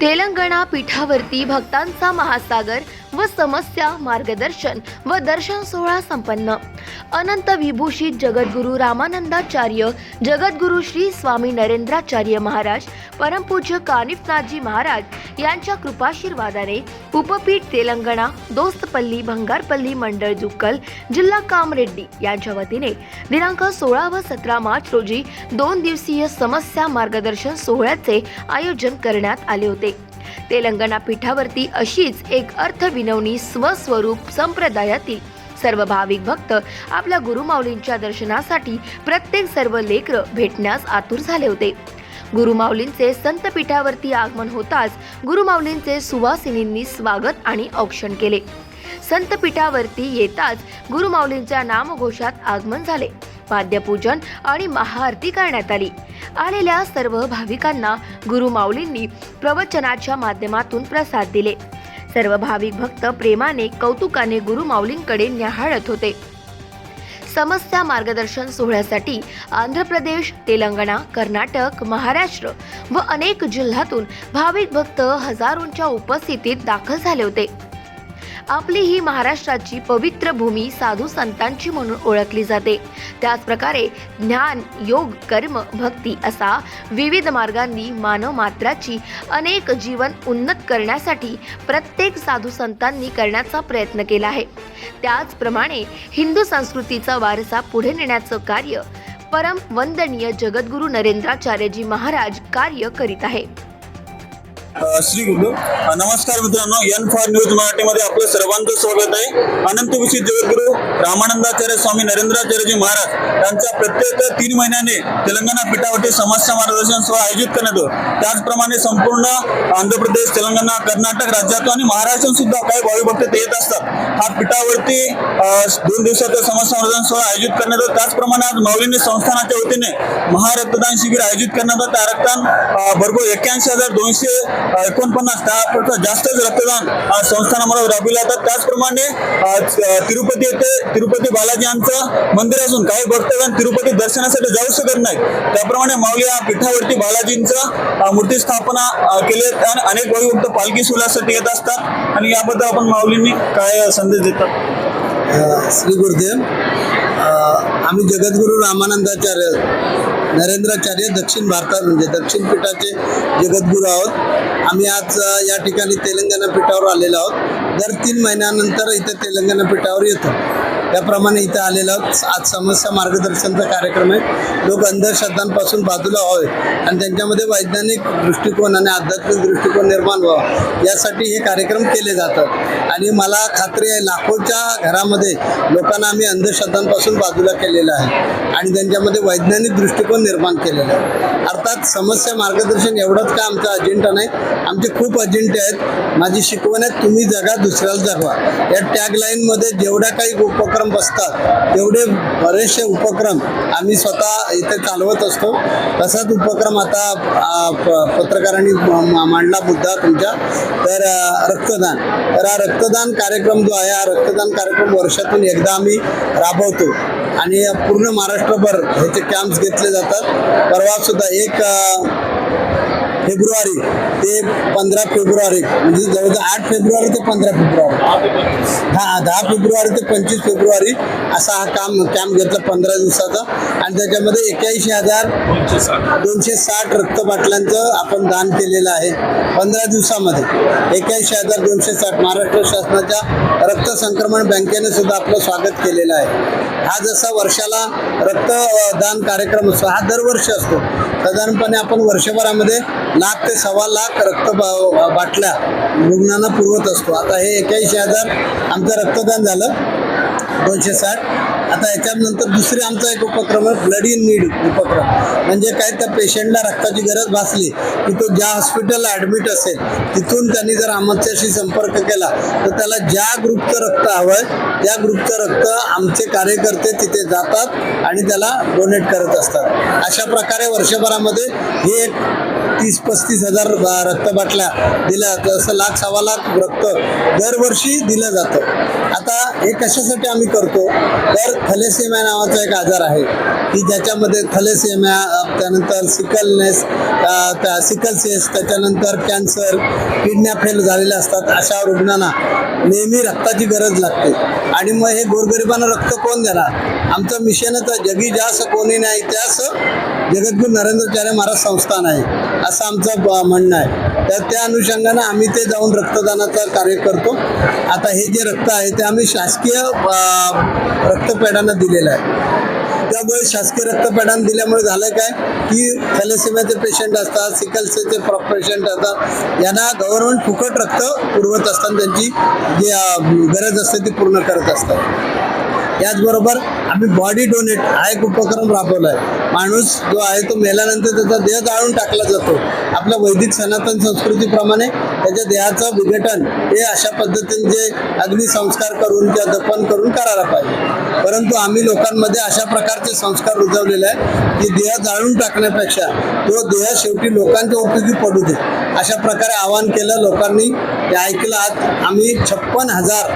तेलंगणा पीठावरती भक्तांचा महासागर व समस्या मार्गदर्शन व दर्शन सोहळा संपन्न. अनंत विभूषित जगद्गुरू रामानंदाचार्य जगद्गुरू श्री स्वामी नरेंद्राचार्य महाराज परमपूज्य कानिफनाथजी महाराज यांच्या कृपाशीर्वादाने उपपीठ तेलंगणा दोस्तपल्ली भंगारपल्ली मंडळ जुक्कल जिल्हा कामरेड्डी यांच्या वतीने दिनांक सोळा व सतरा मार्च रोजी दोन दिवसीय समस्या मार्गदर्शन सोहळ्याचे आयोजन करण्यात आले होते. तेलंगणा पीठावरती अशीच एक अर्थ विनवणी स्वस्वरूप संप्रदायातील सर्व भाविक भक्त आपल्या गुरुमाऊलींच्या दर्शनासाठी प्रत्येक सर्व लेकर भेटण्यास आतुर झाले होते. गुरुमाऊलींचे संतपीठावरती आगमन होताच गुरुमाऊलींचे सुवासिनींनी स्वागत आणि औक्षण केले. संतपीठावरती येताच गुरुमाऊलींच्या नामघोषात आगमन झाले. पाद्यपूजन आणि महाआरती करण्यात आली. आलेल्या सर्व भाविकांना गुरुमाऊलींनी प्रवचनाच्या माध्यमातून प्रसाद दिले. सर्व भाविक भक्त प्रेमाने कौतुकाने गुरुमाऊलींकडे न्याहाळत होते. समस्या मार्गदर्शन सोहळ्यासाठी आंध्र प्रदेश तेलंगणा कर्नाटक महाराष्ट्र व अनेक जिल्ह्यातून भाविक भक्त हजारोंच्या उपस्थितीत दाखल झाले होते. आपली ही महाराष्ट्राची पवित्र भूमी साधू संतांची म्हणून ओळखली जाते. त्याचप्रकारे ज्ञान योग कर्म भक्ती असा विविध मार्गांनी मानव मात्राची अनेक जीवन उन्नत करण्यासाठी प्रत्येक साधू संतांनी करण्याचा प्रयत्न केला आहे. त्याचप्रमाणे हिंदू संस्कृतीचा वारसा पुढे नेण्याचं कार्य परम वंदनीय जगद्गुरू नरेंद्राचार्यजी महाराज कार्य करीत आहे. श्री गुरु. नमस्कार मित्रांनो. एन फॉर न्यूज मराठीमध्ये आपलं सर्वांचं स्वागत आहे. अनंत विषय जगद्गुरु रामानंदाचार्य स्वामी नरेंद्राचार्यजी महाराज यांच्या प्रत्येक तीन महिन्याने तेलंगणा पीठावरती समस्या मार्गदर्शन सभा आयोजित करण्यात त्याचप्रमाणे संपूर्ण आंध्र प्रदेश तेलंगणा कर्नाटक राज्यातून आणि महाराष्ट्रातून सुद्धा काही भावी भक्त येत असतात. हा पीठावरती दोन दिवसाचा समस्या मार्गदर्शन सभा आयोजित करण्यात येतो. त्याचप्रमाणे आज माऊलींनी संस्थानाच्या वतीने महारक्तदान शिबिर आयोजित करण्यात आलं त्या रक्तदान भरपूर एक्क्याऐंशी हजार दोनशे एकोणपन्नास त्यापेक्षा जास्तच रक्तदान अ, संस्थानामध्ये राबविलं जातात त्याचप्रमाणे तिरुपती येथे तिरुपती बालाजी यांचं मंदिर असून काही भक्तगण तिरुपती दर्शनासाठी जाऊ शकत नाही त्याप्रमाणे माऊली या पीठावरती बालाजींचं मूर्ती स्थापना केली आणि अनेक भाविभक्त पालखी सोहळ्यासाठी येत असतात. आणि याबद्दल आपण माऊलींनी काय संदेश देतात? श्री गुरुदेव आम्ही जगद्गुरू रामानंदाचार्य नरेंद्राचार्य दक्षिण भारतात म्हणजे दक्षिण पीठाचे जगद्गुरू आहोत. आम्ही आज या ठिकाणी तेलंगणा पीठावर आलेलो आहोत. दर तीन महिन्यानंतर इथे तेलंगणा पीठावर येतो. त्याप्रमाणे इथं आलेलं आज समस्या मार्गदर्शनचा कार्यक्रम आहे. लोक अंधश्रद्धांपासून बाजूला व्हावे आणि त्यांच्यामध्ये वैज्ञानिक दृष्टिकोन आणि आध्यात्मिक दृष्टिकोन निर्माण व्हावा. यासाठी हे कार्यक्रम केले जातात. आणि मला खात्री आहे लाखोच्या घरामध्ये लोकांना आम्ही अंधश्रद्धांपासून बाजूला केलेलं आहे. आणि त्यांच्यामध्ये वैज्ञानिक दृष्टिकोन निर्माण केलेला आहे. अर्थात समस्या मार्गदर्शन एवढंच का आमचा अजेंडा नाही? आमचे खूप अजेंडे आहेत. माझी शिकवण आहे तुम्ही जगा दुसऱ्याला जगवा. या टॅगलाईनमध्ये जेवढ्या काही उपक्रम बसतात. तेवढे बरेचसे उपक्रम आम्ही स्वतः इथे चालवत असतो. तसाच उपक्रम आता प- पत्रकारांनी मांडला मुद्दा तुमच्या. तर रक्तदान. तर हा रक्तदान कार्यक्रम जो आहे हा रक्तदान कार्यक्रम वर्षातून एकदा आम्ही राबवतो. आणि पूर्ण महाराष्ट्रभर ह्याचे कॅम्प्स घेतले जातात. परवा सुद्धा एक फेब्रुवारी ते पंधरा फेब्रुवारी म्हणजे जवळजवळ आठ फेब्रुवारी ते पंधरा फेब्रुवारी. हा दहा फेब्रुवारी ते पंचवीस फेब्रुवारी असा हा काम कॅम्प घेतला पंधरा दिवसाचा. आणि त्याच्यामध्ये एक्याऐंशी हजार दोनशे साठ रक्त बाटल्यांचं आपण दान केलेलं आहे पंधरा दिवसामध्ये. एक्याऐंशी हजार दोनशे साठ महाराष्ट्र शासनाच्या रक्त संक्रमण बँकेने सुद्धा आपलं स्वागत केलेलं आहे. हा जसा वर्षाला रक्तदान कार्यक्रम असतो हा दरवर्षी असतो. साधारणपणे आपण वर्षभरामध्ये लाख ते सव्वा लाख रक्त बा- बाटल्या रुग्णांना पुरवत असतो. आता हे एक्याऐंशी हजार आमचं रक्तदान झालं दोनशे साठ. आता याच्यानंतर दुसरे आमचा एक उपक्रम आहे ब्लड इन नीड उपक्रम. म्हणजे काय त्या पेशंटला रक्ताची गरज भासली की तो ज्या हॉस्पिटलला ॲडमिट असेल तिथून त्यांनी जर आमच्याशी संपर्क केला तर त्याला ज्या ग्रुपचं रक्त हवं आहे त्या ग्रुपचं रक्त आमचे कार्यकर्ते तिथे जातात आणि त्याला डोनेट करत असतात. अशा प्रकारे वर्षभरामध्ये हे एक तीस पस्तीस हजार रक्त रक्तबाटल्या दिल्या. जसं लाख सव्वा लाख रक्त दरवर्षी दिलं जातं. आता हे कशासाठी आम्ही करतो? तर थलेसेमिया नावाचा एक आजार आहे. की ज्याच्यामध्ये थलेसेमिया त्यानंतर सिकलनेस त्या सिकलसेस त्याच्यानंतर कॅन्सर किडन्या फेल झालेल्या असतात अशा रुग्णांना नेहमी रक्ताची गरज लागते. आणि मग हे गोरगरिबांना रक्त कोण देणार? आमचं मिशनच आहे जगी जास कोणी नाही त्यास जगद्गुरू नरेंद्रचार्य महाराज संस्थान आहे असं आमचं ब- म्हणणं आहे. तर त्या अनुषंगानं आम्ही ते जाऊन रक्तदानाचं कार्य करतो. आता हे जे रक्त आहे ते आम्ही शासकीय रक्तपेढ्यांना दिलेलं आहे. त्यामुळे शासकीय रक्तपेढान दिल्यामुळे झालं काय? की थॅलेसेमियाचे पेशंट असतात सिकलसेचे पेशंट असतात. यांना गव्हर्नमेंट फुकट रक्त पुरवत असताना त्यांची जी गरज असते ती पूर्ण करत असतात. याचबरोबर आम्ही बॉडी डोनेट हा एक उपक्रम राबवला आहे माणूस जो आहे तो मेल्यानंतर त्याचा देह जाळून टाकला जातो. आपल्या वैदिक सनातन संस्कृतीप्रमाणे त्याच्या देहाचं विघटन हे अशा पद्धतीने जे अग्निसंस्कार करून किंवा दफन करून करायला पाहिजे. परंतु आम्ही लोकांमध्ये अशा प्रकारचे संस्कार रुजवलेले आहे की देह जाळून टाकण्यापेक्षा तो देह शेवटी लोकांच्या उपयोगी पडू दे. अशा प्रकारे आवाहन केलं लोकांनी. ते ऐकलं आज आम्ही छप्पन हजार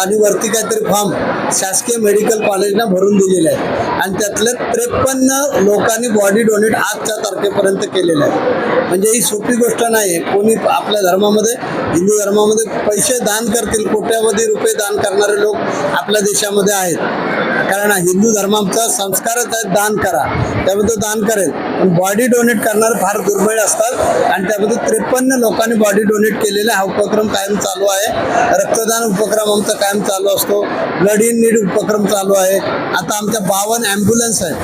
आणि वरती काहीतरी फॉर्म शासकीय मेडिकल कॉलेजला भरून दिलेले आहे आणि त्यातले त्रेपन्न लोकांनी बॉडी डोनेट आजच्या तारखेपर्यंत केलेलं आहे म्हणजे ही सोपी गोष्ट नाही आहे कोणी आपल्या धर्मामध्ये हिंदू धर्मामध्ये पैसे दान करतील कोट्यावधी रुपये दान करणारे लोक आपल्या देशामध्ये आहेत. कारण हिंदू धर्माचा संस्कारच आहे दान करा. त्यामध्ये तो दान करेल. पण बॉडी डोनेट करणारे फार दुर्मिळ असतात. आणि त्यामध्ये त्रेपन्न लोकांनी बॉडी डोनेट केलेला हा उपक्रम कायम चालू आहे. रक्तदान उपक्रम आमचा कायम चालू असतो. ब्लड इन नीड उपक्रम चालू आहे. आता आमच्या बावन्न ॲम्ब्युलन्स आहेत.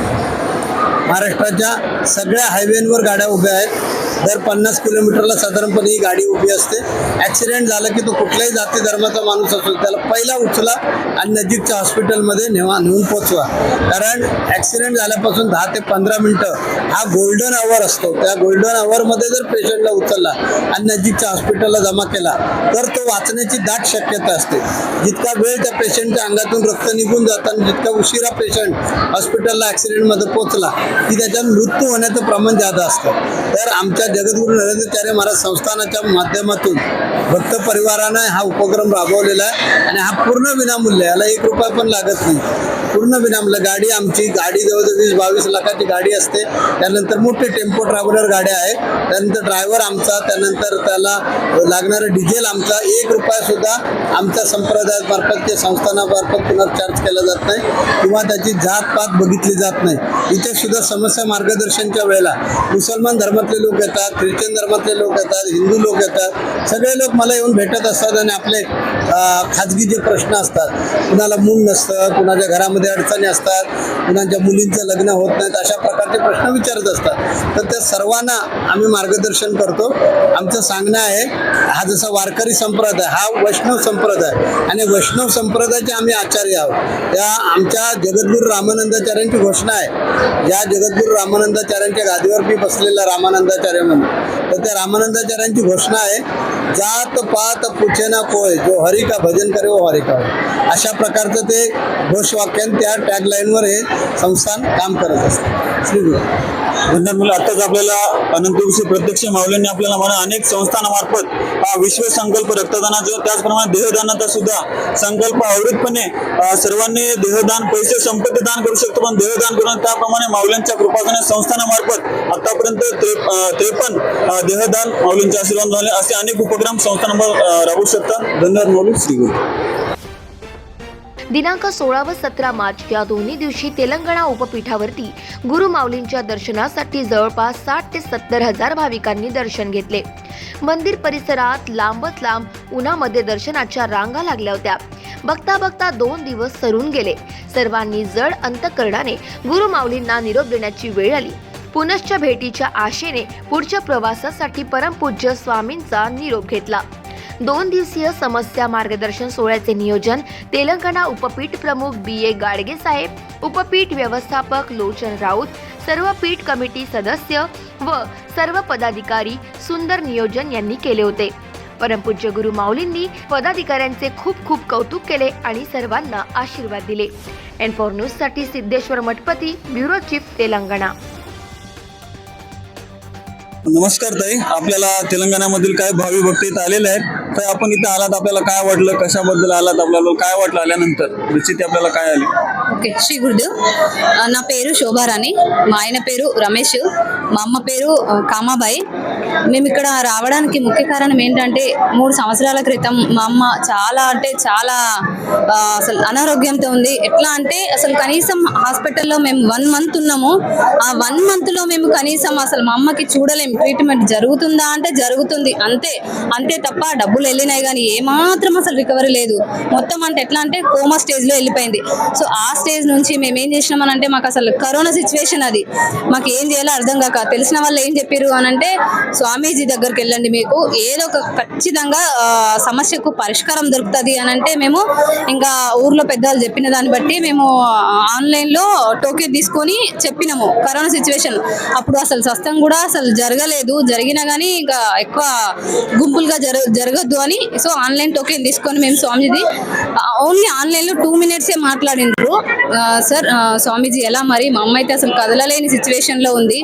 महाराष्ट्राच्या सगळ्या हायवेंवर गाड्या उभ्या आहेत. दर पन्नास किलोमीटरला साधारणपणे ही गाडी उभी असते. ॲक्सिडेंट झाला की तो कुठल्याही जाती धर्माचा माणूस असतो त्याला पहिला उचला आणि नजीकच्या हॉस्पिटलमध्ये नेवा नेऊन पोचवा. कारण ॲक्सिडेंट झाल्यापासून दहा ते पंधरा मिनटं हा गोल्डन आवर असतो. त्या गोल्डन आवरमध्ये जर पेशंटला उचलला आणि नजीकच्या हॉस्पिटलला जमा केला तर तो वाचण्याची दाट शक्यता असते. जितका वेळ त्या पेशंटच्या अंगातून रक्त निघून जाताना जितका उशिरा पेशंट हॉस्पिटलला ॲक्सिडेंटमध्ये पोचला की त्याच्यात मृत्यू होण्याचं प्रमाण जादा असतं. तर आमच्या जगद्गुरू नरेंद्रचार्य महाराज संस्थानाच्या माध्यमातून भक्त परिवारानं हा उपक्रम राबवलेला आहे आणि हा पूर्ण विनामूल्य याला एक रुपया पण लागत नाही. पूर्ण विनामूल्य गाडी आमची गाडी जवळजवळ वीस बावीस लाखाची गाडी असते. त्यानंतर मोठे टेम्पो ट्रॅव्हलर गाड्या आहेत. त्यानंतर ड्रायव्हर आमचा त्यानंतर त्याला लागणारं डिझेल आमचा. एक रुपया सुद्धा आमच्या संप्रदायामार्फत ते संस्थानामार्फत पुनर्चार्ज केला जात नाही किंवा त्याची जात पात बघितली जात नाही. इथे सुद्धा समस्या मार्गदर्शनच्या वेळेला मुसलमान धर्मातले लोक येतात. ख्रिश्चन धर्मातले लोक येतात हिंदू लोक येतात. सगळे लोक मला येऊन भेटत असतात आणि आपले खाजगी जे प्रश्न असतात कुणाला मूल नसतं कुणाच्या घरामध्ये अडचणी असतात कुणाच्या मुलींचं लग्न होत नाहीत अशा प्रकारचे प्रश्न विचारत असतात. तर त्या सर्वांना आम्ही मार्गदर्शन करतो. आमचं सांगणं आहे हा जसा वारकरी संप्रदाय हा वैष्णव संप्रदाय आणि वैष्णव संप्रदायाचे आम्ही आचार्य आहोत. त्या आमच्या जगद्गुरू रामानंदाचार्यांची घोषणा आहे. या जगद्गुरू रामानंदाचार्यांच्या गादीवर मी बसलेला रामानंदाचार्य रामानंद. तर त्या रामानंदाचार्यांची घोषणा आहे जात पात पुछेना कोय जो हरी का भजन करे वो हरी का अशा प्रकारचं ते घोषवाक्यान त्या टॅगलाईनवर हे संस्थान काम करत असतं. धन्यवाद मुलं आताच आपल्याला अनंत अनंतविषयी प्रत्यक्ष माऊलींनी आपल्याला म्हणा अनेक संस्थानामार्फत हा विश्व संकल्प रक्तदानाचा त्याचप्रमाणे देहदानाचा सुद्धा संकल्प आवडीतपणे सर्वांनी देहदान पैसे संपत्ती दान करू शकतो. पण देहदान करून त्याप्रमाणे माऊलींच्या कृपाने संस्थानामार्फत आतापर्यंत त्रेपन्न देहदान माऊलींचे आशीर्वाद झाले. असे अनेक उपक्रम संस्थानावर राहू राबवू शकतात. धन्यवाद माऊली. श्री गुरु दिनांक सोळा व सतरा मार्च या दोन्ही दिवशी तेलंगणा उपपीठावरती गुरु माऊलींच्या दर्शनासाठी जवळपास साठ ते सत्तर हजार भाविकांनी दर्शन घेतले. मंदिर परिसरात लांबच लांब उन्हामध्ये दर्शनाच्या रांगा लागल्या होत्या. बघता बघता दोन दिवस सरून गेले. सर्वांनी जड अंतकरणाने गुरु माऊलींना निरोप देण्याची वेळ आली. पुनश्च भेटीच्या आशेने पुढच्या प्रवासासाठी परमपूज्य स्वामींचा निरोप घेतला. दोन दिवसीय समस्या मार्गदर्शन सोहळ्याचे नियोजन तेलंगणा उपपीठ प्रमुख बी ए गाडगे साहेब उपपीठ व्यवस्थापक लोचन राऊत सर्व पीठ कमिटी सदस्य व सर्व पदाधिकारी सुंदर नियोजन यांनी केले होते. परमपूज्य गुरु माऊलींनी पदाधिकाऱ्यांचे खूप खूप कौतुक केले आणि सर्वांना आशीर्वाद दिले. एन फोर न्यूजसाठी सिद्धेश्वर मठपती ब्युरो चीफ तेलंगणा. नमस्कार ताई आपल्याला तेलंगणामधील काय भावी भक्त इथं आलेले आहेत तर आपण इथं आलात आपल्याला काय वाटलं कशाबद्दल आलात आपल्याला काय वाटलं आल्यानंतर परिस्थिती आपल्याला काय आली ఓకే శ్రీ గురుదేవ్ ఆ, నా పేరు శోభారాణి మా ఆయన పేరు రమేష్ మా అమ్మ పేరు ఆ, కామాబాయి మేము ఇక్కడ రావడానికి ముఖ్య కారణం ఏంటంటే మూడు సంవత్సరాల క్రితం మా అమ్మ చాలా అంటే చాలా అసలు అనారోగ్యంతో ఉంది. ఎట్లా అంటే అసలు కనీసం హాస్పిటల్లో మేము వన్ మంత్ ఉన్నాము. ఆ వన్ మంత్లో మేము కనీసం అసలు మా అమ్మకి చూడలేం. ట్రీట్మెంట్ జరుగుతుందా అంటే జరుగుతుంది. అంతే అంతే తప్ప డబ్బులు వెళ్ళినాయి కానీ ఏమాత్రం అసలు రికవరీ లేదు. మొత్తం అంటే ఎట్లా అంటే కోమా స్టేజ్లో వెళ్ళిపోయింది. సో ఆ స్టేజ్ నుంచి మేము ఏం చేసినాం అని అంటే మాకు అసలు కరోనా సిచ్యువేషన్ అది. మాకు ఏం చేయాలో అర్థం కాక తెలిసిన వాళ్ళు ఏం చెప్పారు అని అంటే స్వామీజీ దగ్గరికి వెళ్ళండి మీకు. ఏదో ఒక ఖచ్చితంగా సమస్యకు పరిష్కారం దొరుకుతుంది అని అంటే మేము ఇంకా ఊర్లో పెద్దవాళ్ళు చెప్పిన దాన్ని బట్టి మేము ఆన్లైన్లో టోకెన్ తీసుకొని చెప్పినాము కరోనా సిచ్యువేషన్. అప్పుడు అసలు సస్తం కూడా అసలు జరగలేదు. జరిగినా కానీ ఇంకా ఎక్కువ గుంపులుగా జర జరగద్దు అని. సో ఆన్లైన్ టోకెన్ తీసుకొని మేము స్వామీజీ ఓన్లీ ఆన్లైన్లో టూ మినిట్సే మాట్లాడిండ్రు సార్ స్వామీజీ ఎలా మరి? మా అమ్మ అయితే అసలు కదలలేని సిచ్యువేషన్లో ఉంది.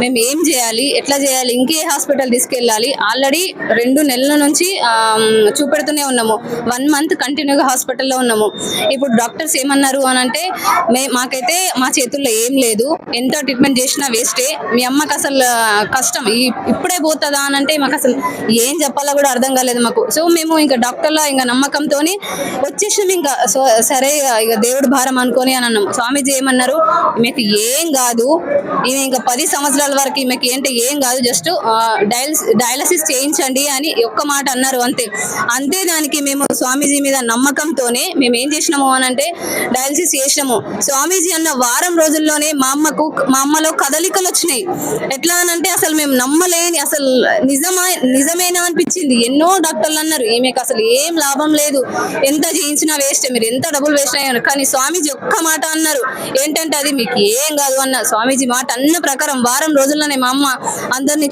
మేము ఏం చేయాలి? ఎట్లా చేయాలి? ఇంకే హాస్పిటల్ తీసుకెళ్ళాలి. ఆల్రెడీ రెండు నెలల నుంచి చూపెడుతూనే ఉన్నాము. వన్ మంత్ కంటిన్యూగా హాస్పిటల్లో ఉన్నాము. ఇప్పుడు డాక్టర్స్ ఏమన్నారు అని అంటే మే మాకైతే మా చేతుల్లో ఏం లేదు. ఎంత ట్రీట్మెంట్ చేసినా వేస్టే. మీ అమ్మకి అసలు కష్టం. ఇప్పుడే పోతుందా అని అంటే మాకు అసలు ఏం చెప్పాలో కూడా అర్థం కాలేదు మాకు. సో మేము ఇంకా డాక్టర్ల ఇంకా నమ్మకంతో వచ్చేసినాం ఇంకా. సో సరే ఇక దేవుడు భారం అనుకొని అని అన్నాం స్వామీజీ ఏమన్నారు? మీకు ఏం కాదు. ఈమె ఇంకా పది సంవత్సరాల వరకు ఈమెకి ఏంటి ఏం కాదు. జస్ట్ డయాలసిస్ డయాలసిస్ చేయించండి అని ఒక్క మాట అన్నారు అంతే. అంతే దానికి మేము స్వామీజీ మీద నమ్మకంతోనే మేము ఏం చేసినాము అని అంటే డయాలసిస్ చేసినాము. స్వామీజీ అన్న వారం రోజుల్లోనే మా అమ్మకు మా అమ్మలో కదలికలు వచ్చినాయి. ఎట్లా అని అంటే అసలు మేము నమ్మలేని అసలు నిజమా నిజమేనా అనిపించింది. ఎన్నో డాక్టర్లు అన్నారు ఈమెకు అసలు ఏం లాభం లేదు. ఎంత చేయించినా వేస్ట్ మీరు ఎంత డబ్బులు వేస్ట్ అయ్యారు కానీ స్వామీజీ ఒక్క మాట అన్నారు ఏంటంటే అది మీకు ఏం కాదు అన్న. స్వామీజీ మాట అన్న ప్రకారం వారం రోజుల్లోనే మా అమ్మ అందరినీ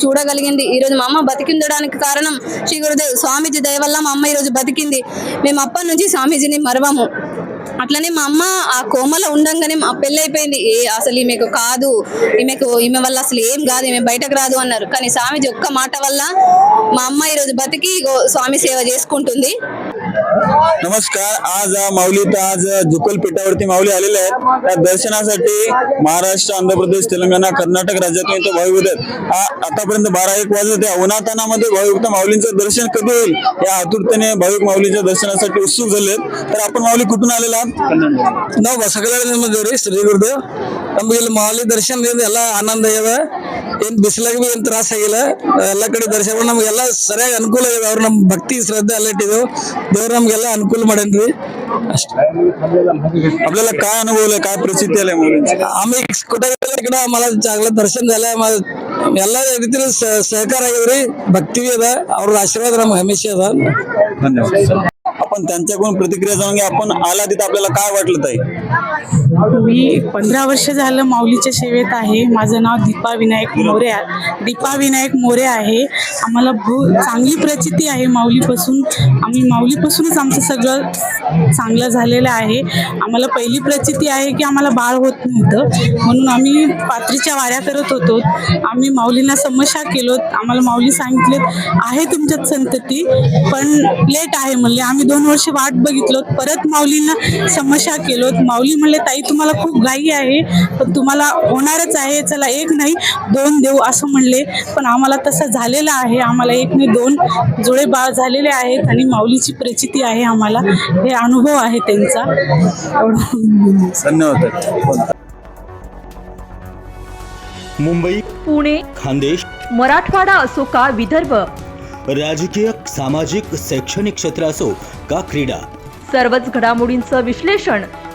జరిగింది ఈ రోజు మా అమ్మ బతికిందడానికి కారణం శ్రీ గురుదేవ్. స్వామీజీ దయ వల్ల మా అమ్మ ఈ రోజు బతికింది. మేము అప్పటి నుంచి స్వామీజీని మరవము. అట్లనే మా అమ్మ ఆ కోమలో ఉండంగానే మా పెళ్ళి అయిపోయింది ఏ అసలు ఈమెకు కాదు. ఈమెకు ఈమె వల్ల అసలు ఏం కాదు. ఈమె బయటకు రాదు అన్నారు. కానీ స్వామీజీ ఒక్క మాట వల్ల మా అమ్మ ఈరోజు బతికి స్వామి సేవ చేసుకుంటుంది. नमस्कार. आज माऊली तर आज जुकल पेठावरती माऊली आलेले आहेत. त्या दर्शनासाठी महाराष्ट्र आंध्र प्रदेश तेलंगणा कर्नाटक राज्यातून इथं भाविक आहेत. आतापर्यंत बारा एक वाजत या उन्हातानामध्ये भाविक माऊलींचं दर्शन कधी होईल? या आतुरतेने भाविक माऊलीच्या दर्शनासाठी उत्सुक झालेत. तर आपण माऊली कुठून आलेला आहात? सगळ्या श्री गुरुदेव. ನಮ್ಗೆ ಇಲ್ಲಿ ಮಾಲಿ ದರ್ಶನದಿಂದ ಎಲ್ಲ ಆನಂದ ಇದೆ ಏನ್ ಬಿಸಿಲಾಗ ಬಿ ಏನ್ ತ್ರಾಸ ಆಗಿಲ್ಲ ಎಲ್ಲ ಕಡೆ ದರ್ಶನ ನಮ್ಗೆಲ್ಲ ಸರಿಯಾಗಿ ಅನುಕೂಲ ಇದೆ ಅವ್ರು ನಮ್ಮ ಭಕ್ತಿ ಶ್ರದ್ಧೆ ಎಲ್ಲ ಇಟ್ಟಿದ್ದೇವೆ ದೇವ್ರು ನಮ್ಗೆಲ್ಲ ಅನುಕೂಲ ಮಾಡೇನ್ರಿ ಅಷ್ಟೇ आपल्याला काय अनुभवलंय काय प्रचिती आलंय माऊलींची आम्ही कुठे गेलो इकडं आम्हाला चांगलं दर्शन झालंय आम्हाला ಎಲ್ಲ ರೀತಿಯಲ್ಲಿ ಸ- ಸಹಕಾರ ಆಗಿದ್ರಿ ಭಕ್ತಿ ಅದ ಅವ್ರ ಆಶೀರ್ವಾದ ನಮ್ಗೆ ಹಮೇಶ ಅದ धन्यवाद आपण त्यांच्याकडून प्रतिक्रिया जाणून घ्या आपण आला तिथं आपल्याला काय वाटलं ताई मी पंधरा वर्ष झालं माऊलीच्या सेवेत आहे. माझं नाव दीपा विनायक मोरे आहे दीपा विनायक मोरे आहे. आम्हाला भू चांगली प्रचिती आहे माऊलीपासून. आम्ही माऊलीपासूनच आमचं सगळं चांगलं झालेलं आहे. आम्हाला पहिली प्रचिती आहे की आम्हाला बाळ होत नव्हतं. म्हणून आम्ही पात्रीच्या वाऱ्या करत होतो. आम्ही माऊलींना समस्या केलो आम्हाला माऊली सांगितले आहे तुमच्यात संतती पण लेट आहे म्हणले. आम्ही दोन वर्ष वाट बघितलो परत माऊलींना समस्या केलो माऊली म्हणले ताई तुम्हाला खूप घाई आहे पण तुम्हाला होणारच आहे चला एक नाही दोन देऊ असं म्हणले. पण आम्हाला तसं झालेलं आहे आम्हाला एक नाही दोन जुळे बाळ झालेले आहेत आणि माऊलीची प्रचिती आहे आम्हाला. हे अनुभव आहे त्यांचा. धन्यवाद. मुंबई पुणे खानदेश मराठवाडा असो का विदर्भ? राजकीय सामाजिक शैक्षणिक क्षेत्र असो का क्रीडा? सर्वच घडामोडींचं विश्लेषण